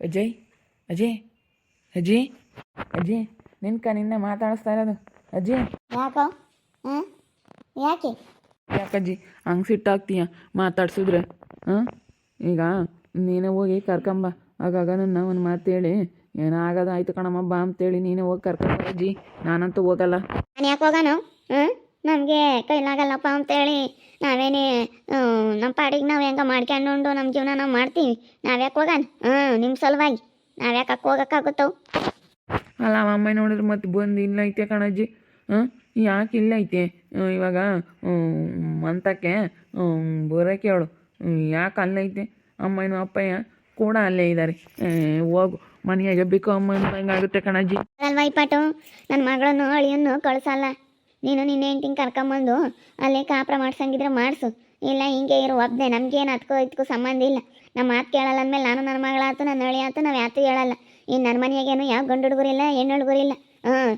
ಅಜಯ್ ಅಜಯ್ ಅಜಯ್ ಅಜಯ್ ನಿನ್ಕ ನಿನ್ನೆ ಮಾತಾಡಿಸ್ತಾ ಇರೋದು. ಅಜಯ್. ಯಾಕೋ? ಹಾಂ ಯಾಕೆ? ಯಾಕಜ್ಜಿ ಹಂಗೆ ಸಿಟ್ಟಾಗ್ತೀಯ ಮಾತಾಡ್ಸಿದ್ರೆ? ಹಾಂ ಈಗ ನೀನೇ ಹೋಗಿ ಕರ್ಕೊಂಬ. ಆಗಾಗ ನನ್ನ ಒಂದು ಮಾತು ಹೇಳಿ. ಏನೋ ಆಗೋದು ಆಯ್ತು ಕಣಮ್ಮ ಬಾ ಅಂತೇಳಿ ನೀನೇ ಹೋಗಿ ಕರ್ಕೊಂಬ ಅಜ್ಜಿ. ನಾನಂತೂ ಹೋಗಲ್ಲ. ನಾನು ಯಾಕೆ ಹೋಗೋಣ ಹಾಂ ನಮಗೆ ಕೈಲಾಗಲ್ಲಪ್ಪ ಅಂತೇಳಿ ನಾವೇನೇ ನಮ್ಮ ಪಾಡಿಗೆ ನಾವು ಹೆಂಗೆ ಮಾಡ್ಕೊಂಡು ನಮ್ಮ ಜೀವನ ನಾವು ಮಾಡ್ತೀವಿ. ನಾವ್ಯಾಕೆ ಹೋಗೋಣ ಹಾಂ ನಿಮ್ಮ ಸಲುವಾಗಿ. ನಾವ್ಯಾಕೆ ಯಾಕೆ ಹೋಗೋಕ್ಕಾಗುತ್ತವು ಅಲ್ಲ ಅಮ್ಮ ನೋಡಿದ್ರೆ ಮತ್ತೆ ಬಂದು ಇಲ್ಲ ಐತೆ ಕಣಜ್ಜಿ. ಹಾಂ ಯಾಕೆ ಇಲ್ಲ ಐತೆ ಇವಾಗ ಮಂತಕ್ಕೆ ಬರೋಕೆ ಹೇಳು ಯಾಕೆ ಅಲ್ಲೈತೆ? ಅಮ್ಮನೂ ಅಪ್ಪಯ್ಯ ಕೂಡ ಅಲ್ಲೇ ಇದ್ದಾರೆ ಹೋಗು. ಮನೆಯಾಗ ಬೇಕು ಅಮ್ಮ ಹೆಂಗಾಗುತ್ತೆ ಕಣಜ್ಜಿ? ಅಲ್ವಾ ಈ ಪಾಟು ನನ್ನ ಮಗಳನ್ನು ಅಳಿಯನ್ನು ಕಳ್ಸಲ್ಲ. ನೀನು ನಿನ್ನ ಹೆಂಡ್ತಿನ ಕರ್ಕೊಂಬಂದು ಅಲ್ಲೇ ಕಾಪ್ರ ಮಾಡ್ಸಂಗಿದ್ರೆ ಮಾಡಿಸು. ಇಲ್ಲ, ಹಿಂಗೆ ಇರು ಒಬ್ಬನೇ ನಮ್ಗೇನು ಅದಕ್ಕೂ ಇದಕ್ಕೂ ಸಂಬಂಧ ಇಲ್ಲ. ನಮ್ಮ ಮಾತು ಕೇಳಲ್ಲ ಅಂದಮೇಲೆ ನಾನು ನನ್ನ ಮಗಳಾತು ನನ್ನ ಅಳಿ ಆತು ನಾವು ಯಾತು ಹೇಳಲ್ಲ. ಇನ್ನು ನನ್ನ ಮನೆಯಾಗೇನು ಯಾವ ಗಂಡು ಹುಡುಗರಿಲ್ಲ ಹೆಣ್ಣು ಹುಡುಗರಿಲ್ಲ ಹಾಂ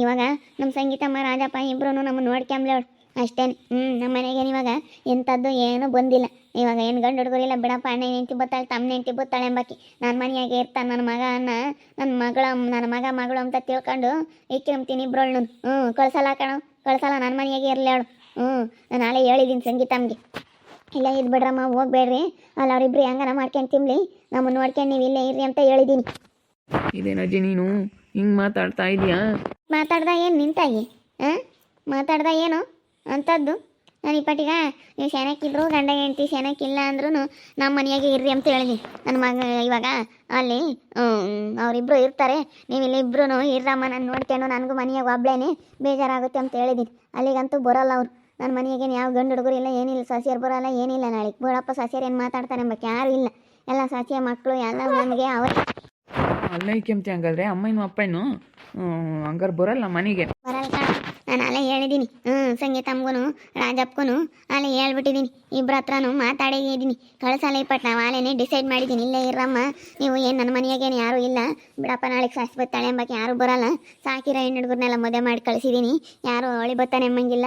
ಇವಾಗ ನಮ್ಮ ಸಂಗೀತಮ್ಮ, ರಾಜಪ್ಪ ಇಬ್ಬರೂ ನಮ್ಮನ್ನು ನೋಡ್ಕೊಂಬ್ಲೇಳು ಅಷ್ಟೇ. ಹ್ಞೂ ನಮ್ಮ ಮನೆಗೇನು ಇವಾಗ ಎಂಥದ್ದು ಏನೂ ಬಂದಿಲ್ಲ. ಇವಾಗ ಏನು ಗಂಡು ಹುಡುಗರಿಲ್ಲ ಬಿಡಪ್ಪ ಅಣ್ಣ ಹೆಂಡ್ತಿ ಬತ್ತಾಳೆ ತಮ್ಮ ಹೆಂಡ್ತಿ ಬತ್ತಾಳೆ ಎಂಬಾಕಿ. ನನ್ನ ಮನೆಯಾಗೆ ಇರ್ತಾನೆ ನನ್ನ ಮಗ ಅನ್ನ ನನ್ನ ಮಗಳ ನನ್ನ ಮಗ ಮಗಳು ಅಂತ ತಿಳ್ಕೊಂಡು ಇಕ್ಕಿರ್ತೀನಿ ಇಬ್ರೊಳ್ಳು ಹ್ಞೂ ಕಳ್ಸಲ್ಲ ಕಣ ಕಳ್ಸಲ್ಲ ನನ್ನ ಮನೆಯಾಗೆ ಇರಲಿ ಅವಳು. ಹ್ಞೂ ನಾನು ನಾಳೆ ಹೇಳಿದ್ದೀನಿ ಸಂಗೀತಮ್ಗೆ ಇಲ್ಲ ಇದು ಬಿಡ್ರಮ್ಮ ಹೋಗ್ಬೇಡ್ರಿ. ಅಲ್ಲ ಅವರಿಬ್ರು ಹೆಂಗನ ಮಾಡ್ಕೊಂಡು ತಿನ್ಲಿ. ನಮ್ಮನ್ನು ನೋಡ್ಕೊಂಡು ನೀವು ಇಲ್ಲೇ ಇರ್ರಿ ಅಂತ ಹೇಳಿದ್ದೀನಿ ಇದೇನಜ್ಜಿ ನೀನು? ಹಿಂಗೆ ಮಾತಾಡ್ತಾ ಇದೀಯಾ? ಮಾತಾಡ್ದ ಏನು ನಿಂತಾಗಿ ಹಾಂ? ಮಾತಾಡ್ದ ಏನು? ಅಂಥದ್ದು ನಾನು ಇಪ್ಪಟ್ಟಿಗ ನೀವು ಶನಕ್ಕಿದ್ರು ಗಂಡ ಹೆಂಡ್ತಿ ಸೆನಕ್ಕಿಲ್ಲ ಅಂದ್ರೂ ನಮ್ಮ ಮನೆಯಾಗೆ ಇರ್ರಿ ಅಂತ ಹೇಳಿದ್ವಿ ನನ್ನ ಮಗ ಇವಾಗ ಅಲ್ಲಿ ಅವರಿಬ್ಬರು ಇರ್ತಾರೆ. ನೀವು ಇಲ್ಲಿ ಇಬ್ಬರು ಇರ್ರಮ್ಮ ನಾನು ನೋಡ್ಕೊಂಡು ನನಗೂ ಮನೆಯಾಗ ಒಬ್ಬಳೇನೆ ಬೇಜಾರಾಗುತ್ತೆ ಅಂತ ಹೇಳಿದ್ದೀನಿ ಅಲ್ಲಿಗಂತೂ ಬರೋಲ್ಲ ಅವ್ರು. ನನ್ನ ಮನೆಯಾಗೆ ಯಾವ ಗಂಡು ಹುಡುಗರು ಇಲ್ಲ ಏನಿಲ್ಲ ಸಸಿಯರು ಬರೋಲ್ಲ ಏನಿಲ್ಲ ನಾಳೆ. ಬೋಳಪ್ಪ ಸಸಿಯರು ಏನು ಮಾತಾಡ್ತಾರೆ ಎಂಬಕ್ಕೆ ಯಾರೂ ಇಲ್ಲ. ಎಲ್ಲ ಸಸಿಯ ಮಕ್ಕಳು ಎಲ್ಲ ನಮಗೆ ಅವರು. ಅಲ್ಲೇ ಕೆಮ್ತಿ ಹಂಗಾದ್ರೆ ಅಮ್ಮನೂ ಅಪ್ಪನೂ ಹಂಗಾರೆ ಬರಲ್ಲ ಮನೆಗೆ. ಬರಲ್ಲ ನಾನು ಅಲ್ಲೇ ಹೇಳಿದ್ದೀನಿ. ಹ್ಞೂ ಸಂಗೀತಮ್ಗೂ ರಾಜಪ್ಪಗೂ ಅಲ್ಲೇ ಹೇಳ್ಬಿಟ್ಟಿದ್ದೀನಿ. ಇಬ್ಬರ ಹತ್ರನೂ ಮಾತಾಡಿದ್ದೀನಿ ಕಳಿಸಲ್ಲ ಇಪ್ಪಟ್ಟು ನಾವು ಆಲೇನೆ ಡಿಸೈಡ್ ಮಾಡಿದ್ದೀನಿ. ಇಲ್ಲೇ ಇರಮ್ಮ, ನೀವು ಏನು ನನ್ನ ಮನೆಯಾಗೇನು ಯಾರೂ ಇಲ್ಲ. ಬಿಡಪ್ಪ, ನಾಳೆಗೆ ಸಾಸಿ ಬತ್ತಾಳೆ ಎಂಬಕ್ಕೆ ಯಾರೂ ಬರಲ್ಲ. ಸಾಕಿರೋ ಹೆಣ್ಣು ಹುಡುಗರ್ನೆಲ್ಲ ಮದುವೆ ಮಾಡಿ ಕಳಿಸಿದ್ದೀನಿ. ಯಾರು ಅವಳಿ ಬತ್ತಾನೆ ಎಂಬಂಗಿಲ್ಲ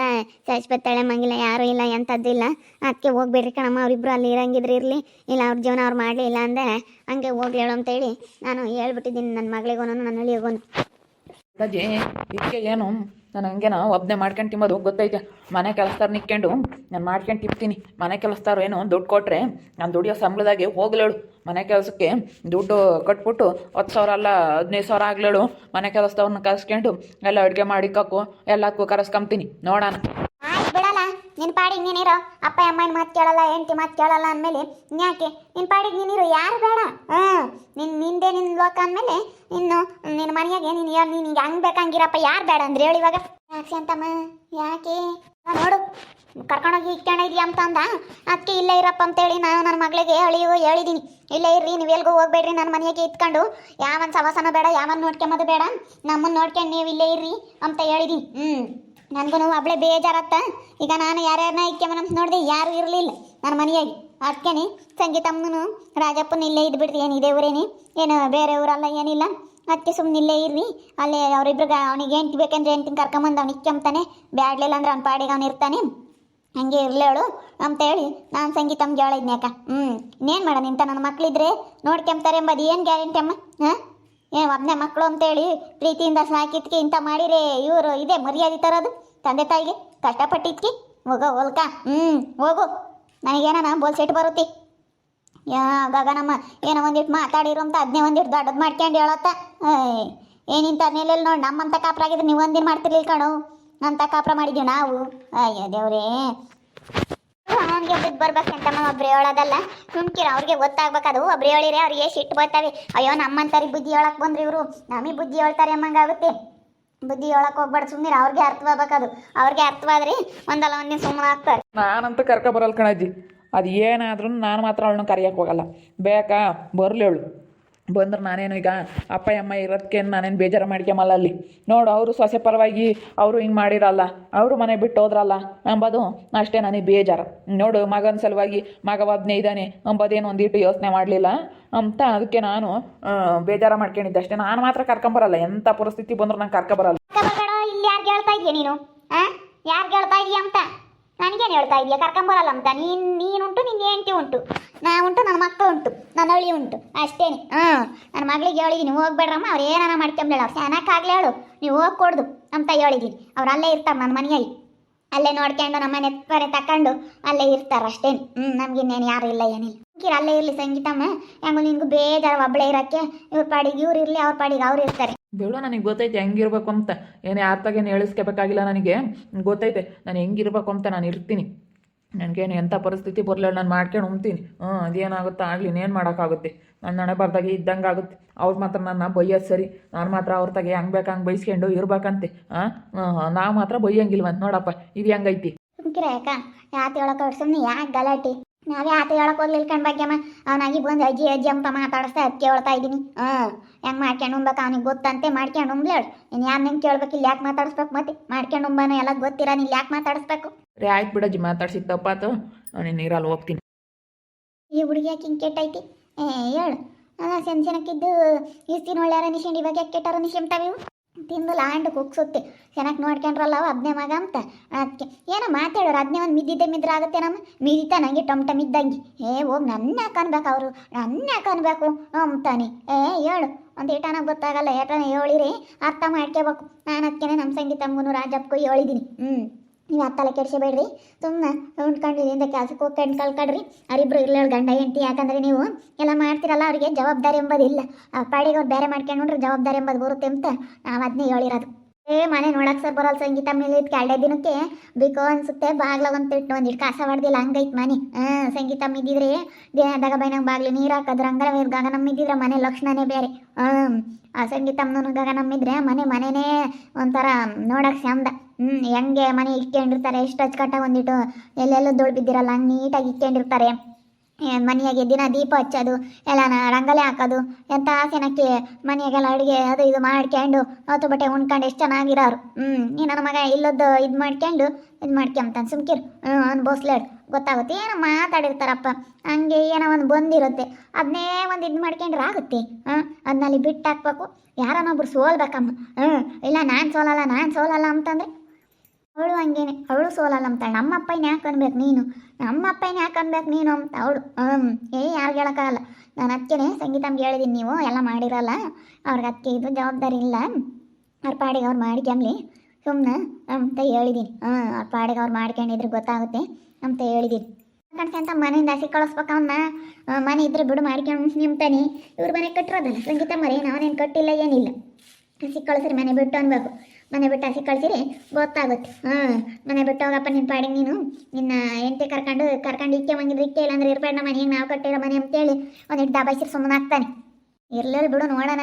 ಸಾಸಿ ಬತ್ತಾಳೆ ಎಂಬಂಗಿಲ್ಲ ಯಾರೂ ಇಲ್ಲ, ಎಂಥದ್ದು ಇಲ್ಲ. ಅದಕ್ಕೆ ಹೋಗ್ಬೇಡ್ರಿ ಕಣಮ್ಮ ಅವರಿಬ್ಬರು ಅಲ್ಲಿ ಇರಂಗಿದ್ರೆ ಇರಲಿ. ಇಲ್ಲ, ಅವ್ರ ಜೀವನ ಅವ್ರು ಮಾಡಲಿ ಇಲ್ಲ ಅಂದರೆ ಹಂಗೆ ಹೋಗ್ಲಿ ಹೇಳು ಅಂತೇಳಿ ನಾನು ಹೇಳ್ಬಿಟ್ಟಿದ್ದೀನಿ ನನ್ನ ಮಗಳಿಗೂ ನನ್ನ ಹಳ್ಳಿಗೂ ಇದಕ್ಕೆ ಏನು ನಾನು ಹಂಗೇನ ಒಬ್ಬನೇ ಮಾಡ್ಕೊಂಡು ತಿಂಬೋದು ಗೊತ್ತೈತೆ. ಮನೆ ಕೆಲಸದಾರ ನಿಕ್ಕೊಂಡು, ನಾನು ಮಾಡ್ಕೊಂಡು ತಿಂತೀನಿ. ಮನೆ ಕೆಲಸದಾರು ಏನು ದುಡ್ಡು ಕೊಟ್ಟರೆ ನಾನು ದುಡಿಯೋ ಸಂಬಳದಾಗೆ ಹೋಗ್ಲೇಳು. ಮನೆ ಕೆಲಸಕ್ಕೆ ದುಡ್ಡು ಕಟ್ಬಿಟ್ಟು ಹತ್ತು ಸಾವಿರ ಅಲ್ಲ ಹದಿನೈದು ಸಾವಿರ ಆಗ್ಲೇಳು. ಮನೆ ಕೆಲಸದವ್ರನ್ನ ಕರೆಸ್ಕೊಂಡು ಎಲ್ಲ ಅಡುಗೆ ಮಾಡಿಕ್ಕೂ ಎಲ್ಲದಕ್ಕೂ ಕರೆಸ್ಕೊಂತೀನಿ ನೋಡೋಣ. ಬಿಡಲ್ಲ. ನಿನ್ನ ಪಾಡಿಗೆ ನೀನಿರೋ ಅಪ್ಪ ಅಮ್ಮನ ಮಾತು ಕೇಳಲ್ಲ, ಹೆಂಡತಿ ಮಾತು ಕೇಳಲ್ಲ ಅಂದಮೇಲೆ ಯಾಕೆ? ನಿನ್ನ ಪಾಡಿಗೆ ನೀನಿರು ಯಾರು ಬೇಡ? ಹಾಂ ನಿನ್ನ ನಿಂದೆ ನಿನ್ನ ಲೋಕ ಅಂದಮೇಲೆ ಇನ್ನು ಮನೆಯಾಗೆ ನೀನು ಯಾರು ಹಿಂಗೆ ಹಂಗೆ ಬೇಕಂಗಿರಪ್ಪ ಯಾರು ಬೇಡ ಅಂದ್ರೆ ಹೇಳಿ ಇವಾಗ. ಯಾಕೆ ಅಂತಮ್ಮ, ಯಾಕೆ? ನೋಡು, ಕರ್ಕೊಂಡೋಗಿ ಇದೀಯ ಅಂತ ಅಂದ. ಅದಕ್ಕೆ ಇಲ್ಲೇ ಇರಪ್ಪ ಅಂತೇಳಿ ನಾನು ನನ್ನ ಮಗಳಿಗೆ ಅಳಿಯೋ ಹೇಳಿದ್ದೀನಿ ಇಲ್ಲೇ ಇರ್ರಿ, ನೀವು ಎಲ್ಗೂ ಹೋಗ್ಬೇಡ್ರಿ ನನ್ನ ಮನೆಯಾಗೆ ಇತ್ಕೊಂಡು ಯಾವನ್ ಸವಾಸನ ಬೇಡ, ಯಾವನ್ ನೋಡ್ಕೊಂಬೋದು ಬೇಡ. ನಮ್ಮನ್ನು ನೋಡ್ಕೊಂಡು ನೀವು ಇಲ್ಲೇ ಇರ್ರಿ ಅಂತ ಹೇಳಿದ್ದೀನಿ ಹ್ಞೂ ನನಗೂ ಒಬ್ಳೆ ಬೇಜಾರತ್ತ. ಈಗ ನಾನು ಯಾರ್ಯಾರನ್ನ ಇಕ್ಕೆಮನ ನೋಡಿದೆ, ಯಾರು ಇರಲಿಲ್ಲ ನನ್ನ ಮನೆಯಾಗಿ. ಅದಕ್ಕೇನೆ ಸಂಗೀತಮ್ಮನು ರಾಜಪ್ಪನ ಇಲ್ಲೇ ಇದ್ಬಿಡ್ರಿ ಏನು ಇದೇ ಊರೇನಿ? ಏನು ಬೇರೆ ಊರಲ್ಲ, ಏನಿಲ್ಲ. ಅದಕ್ಕೆ ಸುಮ್ಮನೆ ಇಲ್ಲೇ ಇರ್ರಿ. ಅಲ್ಲೇ ಅವರಿಬ್ರಿಗೆ ಅವ್ನಿಗೆ ಎಂಟು ಬೇಕಂದ್ರೆ ಎಂಟಿನ ಕರ್ಕೊಂಬಂದು ಅವ್ನಿಗೆ ಇಕ್ಕಂತಾನೆ ಬ್ಯಾಡ್ಲಿಲ್ಲ ಅಂದ್ರೆ ಅವ್ನ ಪಾಡಿಗೆ ಅವ್ನು ಇರ್ತಾನೆ. ಹಂಗೆ ಇರ್ಲೇಳು ಅಂತ ಹೇಳಿ ನಾನು ಸಂಗೀತಮ್ಗೆ ಹೇಳಿದ್ನಿ ಅಕ್ಕ. ಹ್ಞೂ ಇನ್ನೇನು ಮಾಡೋಣ ಇಂಥ ನನ್ನ ಮಕ್ಳಿದ್ರೆ ನೋಡ್ಕೊಂತಾರೆ ಎಂಬುದು ಏನು ಗ್ಯಾರಂಟಿ ಅಮ್ಮ? ಹಾಂ? ಏ ಒಬ್ಬನೇ ಮಕ್ಕಳು ಅಂತೇಳಿ ಪ್ರೀತಿಯಿಂದ ಸಾಕಿದ್ಕೆ ಇಂಥ ಮಾಡಿರಿ. ಇವರು ಇದೆ ಮರ್ಯಾದೆ ತರೋದು. ತಂದೆ ತಾಯಿಗೆ ಕಷ್ಟಪಟ್ಟಿದ್ಕಿ. ಹೋಗೋ, ಹೋಲ್ಕ. ಹ್ಞೂ ಹೋಗು. ನನಗೇನ ಬೋಲ್ಸೆಟ್ ಬರುತ್ತೆ. ಯಾವಾಗ ಗಗನಮ್ಮ, ಏನೋ ಒಂದಿಟ್ಟು ಮಾತಾಡಿರೋ ಅಂತ ಅದನ್ನೇ ಒಂದಿಟ್ಟು ದೊಡ್ಡದು ಮಾಡ್ಕೊಂಡು ಹೇಳತ್ತ. ಏನಿಂತ ನೆಲೆಲ್ಲಿ ನೋಡಿ, ನಮ್ಮಂತ ಕಾಪ್ರಾಗಿದ್ರೆ ನೀವು ಒಂದಿನ ಮಾಡ್ತಿರ್ಲಿಲ್ಲ ಕಣೋ. ಅಂತ ಕಾಪ್ರ ಮಾಡಿದ್ದೀವಿ ನಾವು. ಅಯ್ಯೋ ದೇವ್ರೇ. ಅವನಿಗೆ ಬಿದ್ದು ಬರ್ಬೇಕಂತ ಒಬ್ರು ಹೇಳೋದಲ್ಲ. ಸುಮ್ಕಿರ, ಅವ್ರಿಗೆ ಗೊತ್ತಾಗ್ಬೇಕದು. ಒಬ್ರು ಹೇಳಿರಿ, ಅವ್ರಿಗೆ ಸಿಟ್ಟು ಬರ್ತಾವೆ ಅಯ್ಯೋ ನಮ್ಮಂತಾರಿಗೆ ಬುದ್ಧಿ ಹೇಳಕ್ ಬಂದ್ರಿ ಇವರು. ನಮಗೆ ಬುದ್ಧಿ ಹೇಳ್ತಾರೆ ಎಂಬಂಗಾಗುತ್ತೆ ಬುದ್ಧಿ ಹೇಳಕ್ ಹೋಗ್ಬಾರ್ದು ಸುಮ್ಮನೆ ಅವ್ರಿಗೆ ಅರ್ಥವಾಗಬೇಕದು. ಅವ್ರಿಗೆ ಅರ್ಥವಾದ್ರಿ ಒಂದಲ್ಲ ಒಂದಿನ ಸುಮ್ಮನೆ ಆಗ್ತಾರೆ. ನಾನಂತೂ ಕರ್ಕೊ ಬರಲ್ಲ ಕಣಜ್ಜಿ. ಅದು ಏನಾದ್ರೂ ನಾನು ಮಾತ್ರ ಅವಳನ್ನ ಕರೆಯೋಕೆ ಹೋಗಲ್ಲ. ಬೇಕಾ? ಬರಲಿ ಅವಳು. ಬಂದ್ರೆ ನಾನೇನು ಈಗ ಅಪ್ಪ, ಅಮ್ಮ ಇರೋದಕ್ಕೆ ನಾನೇನು ಬೇಜಾರು ಮಾಡ್ಕೊಂಬಲ್ಲ ಅಲ್ಲಿ? ನೋಡು, ಅವರು ಸೊಸೆ ಪರವಾಗಿ ಅವರು ಹಿಂಗೆ ಮಾಡಿರಲ್ಲ, ಅವರು ಮನೆ ಬಿಟ್ಟು ಹೋದ್ರಲ್ಲ ಅಂಬೋದು ಅಷ್ಟೇ ನನಗೆ ಬೇಜಾರು. ನೋಡು, ಮಗನ ಸಲುವಾಗಿ ಮಗ ಒಬ್ಬನೇ ಇದ್ದಾನೆ ಅಂಬೋದೇನು ಒಂದಿಟ್ಟು ಯೋಚನೆ ಮಾಡಲಿಲ್ಲ. ಅಂತ ಅದಕ್ಕೆ ನಾನು ಬೇಜಾರು ಮಾಡ್ಕೊಂಡಿದ್ದೆ ಅಷ್ಟೇ. ನಾನು ಮಾತ್ರ ಕರ್ಕೊಂಬರಲ್ಲ ಎಂಥ ಪರಿಸ್ಥಿತಿ ಬಂದರೂ ನಾನು? ಕರ್ಕೊಂಬರಲ್ಲ ಯಾರು ಹೇಳ್ತಾ ಇದೀಯ ಅಂತ? ನನಗೇನು ಹೇಳ್ತಾ ಇದೆಯಾ? ಕರ್ಕೊಂಬರಲ್ಲ ಅಂತ. ನೀನು, ನೀನುಂಟು ನಿನ್ನ ಹೆಂಡತಿ ಉಂಟು. ನಾ ಉಂಟು, ನನ್ನ ಮಕ್ಕಳು ಉಂಟು, ನನ್ನ ಅಳಿ ಉಂಟು. ಅಷ್ಟೇನೆ. ಹಾಂ ನನ್ನ ಮಗಳಿಗೆ ಹೇಳಿದೀನಿ ಹೋಗ್ಬೇಡ್ರಮ್ಮ ಅವ್ರು ಏನಾರ ಮಾಡ್ಕೊಂಬೇಡ ಅವ್ರು ಚೆನ್ನಾಗಾಗ್ಲಿ ಹೇಳು. ನೀವು ಹೋಗಿ ಕೊಡ್ದು ಅಂತ ಹೇಳಿದೀನಿ. ಅವ್ರು ಅಲ್ಲೇ ಇರ್ತಾರೆ ನನ್ನ ಮನೆಯಲ್ಲಿ. ಅಲ್ಲೇ ನೋಡ್ಕೊಂಡು ನಮ್ಮ ಮನೆ ತಕೊಂಡು ಅಲ್ಲೇ ಇರ್ತಾರೆ ಅಷ್ಟೇನು. ಹ್ಞೂ ನಮಗಿನ್ನೇನು ಯಾರು ಇಲ್ಲ, ಏನಿಲ್ಲ. ಕಿರ ಅಲ್ಲೇ ಇರಲಿ ಸಂಗೀತಮ್ಮ ಹೆಂಗೋ ನಿನ್ಗೂ ಬೇಜಾರ ಒಬ್ಳೆ ಇರಕ್ಕೆ. ಇವ್ರ ಪಾಡಿಗೆ ಇವ್ರು ಇರ್ಲಿ ಅವ್ರ ಪಾಡಿಗೆ ಅವ್ರು ಇರ್ತಾರೆ. ಬೇಡ ನನಗೆ ಗೊತ್ತೈತೆ ಹೆಂಗಿರ್ಬೇಕು ಅಂತ. ಏನು ಯಾರ್ತಾಗೇನು ಹೇಳಿಸ್ಕೋಬೇಕಾಗಿಲ್ಲ ನನಗೆ. ಗೊತ್ತೈತೆ ನಾನು ಹೆಂಗಿರ್ಬೇಕು ಅಂತ ನಾನು ಇರ್ತೀನಿ. ನನಗೇನು ಎಂಥ ಪರಿಸ್ಥಿತಿ ಬರಲಿಲ್ಲ ನಾನು ಮಾಡ್ಕೊಂಡು ಉಣ್ತೀನಿ. ಹ್ಞೂ ಅದೇನಾಗುತ್ತೋ ಆಗಲಿ ಇನ್ನೇನು ಮಾಡೋಕ್ಕಾಗುತ್ತೆ? ನನ್ನ ಹಣೆ ಬರ್ದಾಗೆ ಇದ್ದಂಗೆ ಆಗುತ್ತೆ ಅವ್ರು ಮಾತ್ರ ನನ್ನ ಬೈಯೋದು ಸರಿ. ನಾನು ಮಾತ್ರ ಅವ್ರ ತಾಗೆ ಹೆಂಗೆ ಬೇಕು ಹಂಗೆ ಬೈಸ್ಕೊಂಡು ಇರ್ಬೇಕಂತೆ. ಹಾಂ ನಾವು ಮಾತ್ರ ಬೈಯಂಗಿಲ್ವಂತ ನೋಡಪ್ಪ. ಇದು ಹೆಂಗೈತಿ? ಯಾಕೆ ಹೇಳಕ್ ಸುಮ್ಮನೆ ಯಾಕೆ ಗಲಾಟೆ? ನಾವೇ ಆತ ಹೇಳಕ್ ಹೋಗ್ಲಿಲ್ಲ ಕಣ್ ಭಾಗ್ಯಮ್ಮ ಅವನಾಗಿ ಬಂದು ಅಜ್ಜಿ ಅಜ್ಜಿ ಅಂತ ಮಾತಾಡಿಸ್ತಾ ಅದಕ್ಕೆ ಹೇಳ್ತಾ ಇದ್ದೀನಿ. ಹಾಂ ಹೆಂಗೆ ಮಾಡ್ಕೊಂಡು ಉಣ್ಬೇಕು ಅವ್ನಿಗೆ ಗೊತ್ತಂತೆ ಮಾಡ್ಕೊಂಡು ಉಂಬ್ಲೇಳು ಇನ್ನು ಯಾರು ನಿಂಗೆ ಕೇಳ್ಬೇಕು ಇಲ್ಲಿ ಯಾಕೆ ಮಾತಾಡಿಸ್ಬೇಕು ಮತ್ತೆ? ಮಾಡ್ಕೊಂಡು ಉಂಬನ ಎಲ್ಲ ಗೊತ್ತಿರ ನೀನು ಯಾಕೆ ಮಾತಾಡಿಸ್ಬೇಕು? ರೀ ಆಯ್ತು ಬಿಡಜ್ಜಿ ಮಾತಾಡ್ಸಿದ್ದು ತಪ್ಪಾತು. ನೀನು ನೀರಲ್ಲಿ ಹೋಗ್ತೀನಿ. ಈ ಹುಡುಗಿ ಯಾಕೆ ಹಿಂಗೆ ಕೆಟ್ಟೈತಿ? ಏ ಹೇಳು. ಅಲ್ಲ ಸೆನ್ ಸೆನಕ್ಕಿದ್ದು ಇಸ್ತಿನ ಒಳ್ಳೆಯಾರ ನಿಶಿಂಡ್ ಇವಾಗ ಯಾಕೆ ಕೆಟ್ಟಾರ ನಿಶಿಮ್ತಾವೆ ಇವು? ತಿಂದು ಲಾಂಡ್ ಕುಗ್ಸುತ್ತೆ. ಚೆನ್ನಾಗಿ ನೋಡ್ಕೊಂಡ್ರಲ್ಲ ಅವ ಅದ್ನೇ ಮಗ ಅಂತ. ಅದಕ್ಕೆ ಏನೋ ಮಾತಾಡೋರು ಅದನ್ನೇ ಒಂದು ಮಿದ್ದಿದ್ದೆ ಮಿದ್ರ ಆಗುತ್ತೆ ನಮ್ಮ. ಮಿದಿತ ನಂಗೆ ಟಮ್ ಟಮ್ ಇದ್ದಂಗೆ. ಏ, ಹೋಗಿ ನನ್ನ ಯಾಕೆ ಅವರು? ನನ್ನ ಯಾಕೆ ಅನ್ಬೇಕು? ಅಂತಾನೆ. ಏ, ಹೇಳು. ಒಂದು ಏಟನ ಗೊತ್ತಾಗಲ್ಲ, ಏಟನ ಹೇಳಿರಿ? ಅರ್ಥ ಮಾಡ್ಕೋಬೇಕು ನಾನು ಅದಕ್ಕೆ ನಮ್ಮ ಸಂಗೀತಮ್ಮಗೂ ರಾಜಪ್ಪಗೂ ಹೇಳಿದ್ದೀನಿ ಹ್ಞೂ ನೀವು ಅತ್ತಲೆ ಕೆಡಿಸಬೇಡ್ರಿ. ಸುಮ್ಮನೆ ಉಂಡ್ಕೊಂಡು ಇಂದ ಕೆಲಸಕ್ಕೆ ಹೋಗ್ಕೊಂಡು ಕಲ್ಕಡ್ರಿ ಅವರಿಬ್ರು ಇರ್ಲೇಳು ಗಂಡ ಹೆಂಡತಿ, ಯಾಕಂದ್ರೆ ನೀವು ಎಲ್ಲ ಮಾಡ್ತಿರಲ್ಲ, ಅವರಿಗೆ ಜವಾಬ್ದಾರಿ ಎಂಬುದಿಲ್ಲ. ಆ ಪಾಡಿಗೆ ಅವ್ರು ಬೇರೆ ಮಾಡ್ಕೊಂಡು ಮಾಡ್ಕೊಂಡ್ರೆ ಜವಾಬ್ದಾರಿ ಎಂಬುದು ಬರುತ್ತೆ ಅಂತ ನಾವು ಅದನ್ನೇ ಹೇಳಿರೋದು. ಏ, ಮನೆ ನೋಡಕ್ ಸರ್ ಬರಲ್ಲ ಸಂಗೀತ ಮೇಲೆ ಎರಡೇ ದಿನಕ್ಕೆ ಬಿಕೋ ಅನ್ಸುತ್ತೆ. ಬಾಗ್ಲ ಒಂದು ಇಟ್ಟು ಒಂದಿಟ್ಟು ಕಾಸ ಹೊಡೆದಿಲ್ಲ. ಹಂಗೈತೆ ಮನೆ. ಹಾಂ, ಸಂಗೀತ ಮಿದ್ದಿದ್ರೆ ದಿನದಾಗ ಬಾಗ್ಲಿ ನೀರು ಹಾಕಿದ್ರೆ. ಹಂಗಾರ ಗಗನ ಮಿದ್ದಿದ್ರೆ. ಮನೆ ಲಕ್ಷಣನೇ ಬೇರೆ. ಹಾಂ ಆ ಸಂಗೀತಮ್ಮನ ಗಗನ ಮಿದ್ರೆ ಮನೆ ಮನೆನೇ ಒಂಥರ ನೋಡಕ್ ಚಂದ ಹ್ಮ್, ಹೆಂಗೆ ಮನೆ ಇಟ್ಕೊಂಡಿರ್ತಾರೆ. ಎಷ್ಟು ಅಚ್ಚುಕಟ್ಟಾಗಿ ಒಂದಿಟ್ಟು ಎಲ್ಲೆಲ್ಲೂ ದೊಡ್ಡ ಬಿದ್ದಿರಲ್ಲ. ಹಂಗೆ ನೀಟಾಗಿ ಇಟ್ಕೊಂಡಿರ್ತಾರೆ. ಮನೆಯಾಗೆ ದಿನ ದೀಪ ಹಚ್ಚೋದು, ಎಲ್ಲನ ರಂಗೋಲಿ ಹಾಕೋದು ಎಂಥ ಆಸೆನಕ್ಕೆ ಮನೆಯಾಗೆಲ್ಲ ಅಡುಗೆ ಅದು ಇದು ಮಾಡ್ಕೊಂಡು ಹೊತ್ತು ಬಟ್ಟೆ ಉಣ್ಕೊಂಡು ಎಷ್ಟು ಚೆನ್ನಾಗಿರೋರು. ಹ್ಞೂ ನೀ ನನ್ನ ಮಗ ಇಲ್ಲದ್ದು ಇದು ಮಾಡ್ಕೊಂಡು ಇದು ಮಾಡ್ಕೊಂತಾನೆ ಸುಮ್ಕಿರು. ಹ್ಞೂ ಅನ್ಬೋಸ್ಲೇಳು ಗೊತ್ತಾಗುತ್ತೆ, ಏನೋ ಮಾತಾಡಿರ್ತಾರಪ್ಪ. ಹಂಗೆ ಏನೋ ಒಂದು ಬಂದಿರುತ್ತೆ. ಅದನ್ನೇ ಒಂದು ಇದು ಮಾಡ್ಕೊಂಡ್ರೆ ಆಗುತ್ತೆ. ಹಾಂ ಅದನ್ನಲ್ಲಿ ಬಿಟ್ಟು ಹಾಕ್ಬೇಕು. ಯಾರನ್ನೊಬ್ರು ಸೋಲ್ಬೇಕಮ್ಮ. ಹ್ಞೂ ಇಲ್ಲ ನಾನು ಸೋಲಲ್ಲ ನಾನು ಸೋಲಲ್ಲ ಅಂತಂದ್ರೆ ಅವಳು ಹಂಗೇನೆ. ಅವಳು ಸೋಲಲ್ಲ ಅಂತ. ನಮ್ಮ ಅಪ್ಪನ ಯಾಕೆ ಅನ್ಬೇಕು ನೀನು? ನಮ್ಮ ಅಪ್ಪನ ಯಾಕೆ ಅನ್ಬೇಕು ನೀನು ಅಂತ ಅವಳು. ಹ್ಞೂ ಏ, ಯಾರು ಹೇಳೋಕ್ಕಾಗಲ್ಲ ನಾನು ಅದಕ್ಕೆ ಸಂಗೀತಮ್ಗೆ ಹೇಳಿದ್ದೀನಿ ನೀವು. ಎಲ್ಲ ಮಾಡಿರಲ್ಲ. ಅವ್ರಿಗೆ ಅದಕ್ಕೆ ಇದು ಜವಾಬ್ದಾರಿ ಇಲ್ಲ. ಅವ್ರ ಪಾಡಿಗೆ ಅವ್ರು ಮಾಡ್ಕೊಂಬ್ಲಿ ಸುಮ್ಮನೆ ಅಂತ ಹೇಳಿದ್ದೀನಿ ಹ್ಞೂ ಅವ್ರ ಪಾಡಿಗೆ ಅವ್ರು ಮಾಡ್ಕೊಂಡಿದ್ರೆ ಗೊತ್ತಾಗುತ್ತೆ ಅಂತ ಹೇಳಿದ್ದೀನಿ ಅಂತ ಮನೆಯಿಂದ ಹಸಿ ಕಳಿಸ್ಬೇಕು ಅವನ್ನ ಮನೆ ಇದ್ರೆ ಬಿಡು ಮಾಡ್ಕೊಂಡು ನಿಮ್ತಾನೆ ಇವ್ರ ಮನೆ ಕಟ್ಟಿರೋದಲ್ಲ. ಸಂಗೀತ ಮರಿ ನಾವೇನು ಕಟ್ಟಿಲ್ಲ, ಏನಿಲ್ಲ. ಹಸಿ ಕಳಿಸ್ರಿ, ಮನೆ ಬಿಟ್ಟು ಅನ್ಬೇಕು. ಮನೆ ಬಿಟ್ಟು ಹಸಿ ಕಳ್ಸಿರಿ, ಗೊತ್ತಾಗುತ್ತೆ. ಹಾಂ, ಮನೆ ಬಿಟ್ಟು ಹೋಗಪ್ಪ ನಿನ್ನ ಪಾಡಿಗೆ ನೀನು. ನಿನ್ನ ಹೆಂಡತಿ ಕರ್ಕೊಂಡು ಕರ್ಕೊಂಡು ಇಕ್ಕೆ ಮಂಗಿದ್ರೆ ಇಕ್ಕೆ ಇಲ್ಲಾಂದ್ರೆ ಇರ್ಬೇಡ ಹಿಂಗೆ ನಾವು ಕಟ್ಟಿರೋ ಮನೆ ಅಂತೇಳಿ ಒಂದಿಟ್ಟು ದಬಾಯಿಸಿ ಸುಮ್ಮನೆ ಆಗ್ತಾನೆ. ಇರ್ಲಿಲ್ಲ ಬಿಡು ನೋಡೋಣ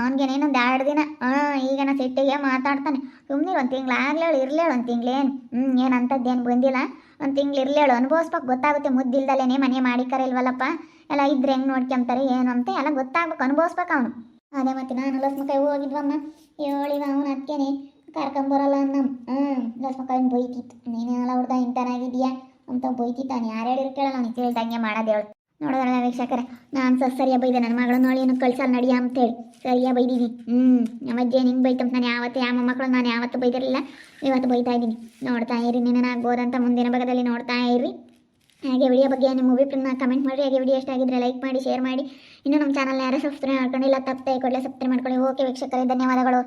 ಅವ್ನಿಗೇನೇನು ಒಂದು ಎರಡು ದಿನ, ಹಾಂ, ಈಗ ನಾ ಸಿಟ್ಟಿಗೆ ಮಾತಾಡ್ತಾನೆ. ಸುಮ್ಮನೆ ಒಂದು ತಿಂಗ್ಳು ಆಗ್ಲೇಳು, ಇರ್ಲೇಳು, ಒಂದು ತಿಂಗ್ಳೇನು ಹ್ಞೂ ಏನು ಅಂಥದ್ದೇನು ಬಂದಿಲ್ಲ. ಒಂದು ತಿಂಗ್ಳು ಇರ್ಲೇಳು, ಅನುಭವಿಸ್ಬೇಕು, ಗೊತ್ತಾಗುತ್ತೆ ಮುದ್ದಿಲ್ದಲೇನೆ ಮನೆ ಮಾಡಿಕರ ಇಲ್ವಲ್ಲಪ್ಪ. ಎಲ್ಲ ಇದ್ರೆ ಹೆಂಗೆ ನೋಡ್ಕೊಂತಾರೆ, ಏನು ಅಂತ ಎಲ್ಲ ಗೊತ್ತಾಗ್ಬೇಕು, ಅನುಭವಿಸ್ಬೇಕು ಅವನು. ಅದೇ ಮತ್ತೆ ನಾನು ಲಸ್ಮಕಾಯಿ ಹೋಗಿದ್ವಮ್ಮ. ಹೇಳಿ ಅವನು ಅದಕ್ಕೇನೆ ಕರ್ಕೊಂಬರಲ್ಲ ನಮ್ಮ ಹ್ಞೂ ಲಸ್ಮಕಾಯಿನ ಬೈತಿತ್ತು. ನೀನೇನಲ್ಲ ಹುಡ್ಗ ಇಂತನಾಗಿದ್ಯಾ ಅಂತ ಬೈತಿತ್ತು ಅವ್ನು ಹೇಳಿ ಕೇಳಲ್ಲ ಅವ್ನಿಗೆ ತಿಳಿದಂಗೆ ಮಾಡೋದು ಹೇಳು ನೋಡೋದಲ್ಲ ವೀಕ್ಷಕರ, ನಾನು ಸಹ ಸರಿಯ ಬೈದೆ ನನ್ನ ಮಗಳು ನೋಡಿ ಏನು ಕಳ್ಸಲ್ಲ ನಡಿಯ ಅಂತೇಳಿ. ಸರಿಯಾ ಬೈದೀನಿ ಹ್ಞೂ ನಮ್ಮ ಅಜ್ಜಿ ನಿಂಗೆ ಬೈತಂತ ನಾನು ಯಾವತ್ತು, ಯಾವ ಮಕ್ಕಳು ನಾನು ಯಾವತ್ತು ಬೈದಿರಲಿಲ್ಲ. ಇವತ್ತು ಬೈತಾ ಇದ್ದೀನಿ. ನೋಡ್ತಾ ಇರಿ ನಿನ್ನನಾಗ್ಬೋದಂತ ಮುಂದಿನ ಭಾಗದಲ್ಲಿ ನೋಡ್ತಾ ಇರಿ. ಹಾಗೆ ವಿಡಿಯೋ ಬಗ್ಗೆ ನಿಮ್ಮ ಅಭಿಪ್ರಾಯನ ಕಮೆಂಟ್ ಮಾಡಿ ಹಾಗೆ ವಿಡಿಯೋ ಇಷ್ಟ ಆಗಿದ್ರೆ ಲೈಕ್ ಮಾಡಿ ಶೇರ್ ಮಾಡಿ. ಇನ್ನು ನಮ್ಮ ಚಾನಲ್ ಯಾರು ಸಬ್ಸ್ಕ್ರೈಬ್ ಮಾಡ್ಕೊಂಡಿಲ್ಲ, ತಪ್ಪದೆ ಕೂಡಲೇ ಸಬ್ಸ್ಕ್ರೈಬ್ ಮಾಡ್ಕೊಳ್ಳಿ. ಓಕೆ ವೀಕ್ಷಕರೇ, ಧನ್ಯವಾದಗಳು.